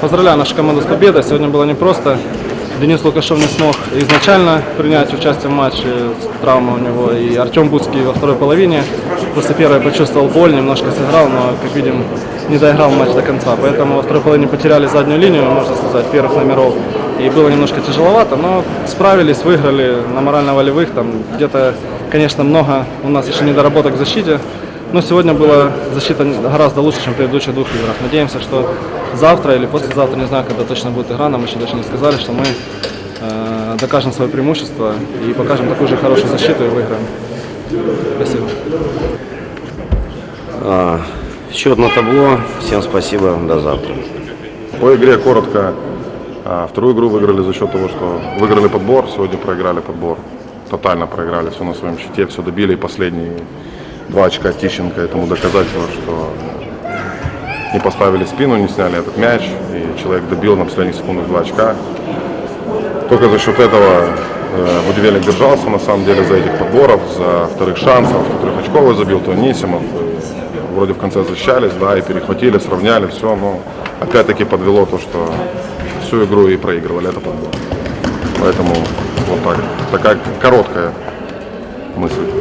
Поздравляю нашу команду с победой. Сегодня было непросто. Денис Лукашов не смог изначально принять участие в матче, травма у него. И Артем Буцкий во второй половине после первой почувствовал боль, немножко сыграл, но, как видим, не доиграл матч до конца. Поэтому во второй половине потеряли заднюю линию, можно сказать, первых номеров. И было немножко тяжеловато, но справились, выиграли на морально-волевых. Там где-то, конечно, много у нас еще недоработок в защите. Но сегодня была защита гораздо лучше, чем в предыдущих двух играх. Надеемся, что завтра или послезавтра, не знаю, когда точно будет игра, нам еще даже не сказали, что мы э, докажем свое преимущество и покажем такую же хорошую защиту и выиграем. Спасибо. А, Счет на табло. Всем спасибо. До завтра. По игре коротко. А, Вторую игру выиграли за счет того, что выиграли подбор, сегодня проиграли подбор. Тотально проиграли, все на своем счете, все добили. И последние два очка Тищенко этому доказательство, что не поставили спину, не сняли этот мяч. И человек добил на последних секундах два очка. Только за счет этого э, Будивелик держался, на самом деле, за этих подборов, за вторых шансов. Кто трехочковый забил, то Нисимов. Вроде в конце защищались, да, и перехватили, сравняли, все. Но опять-таки подвело то, что всю игру и проигрывали это подбор. Поэтому вот так. Такая короткая мысль.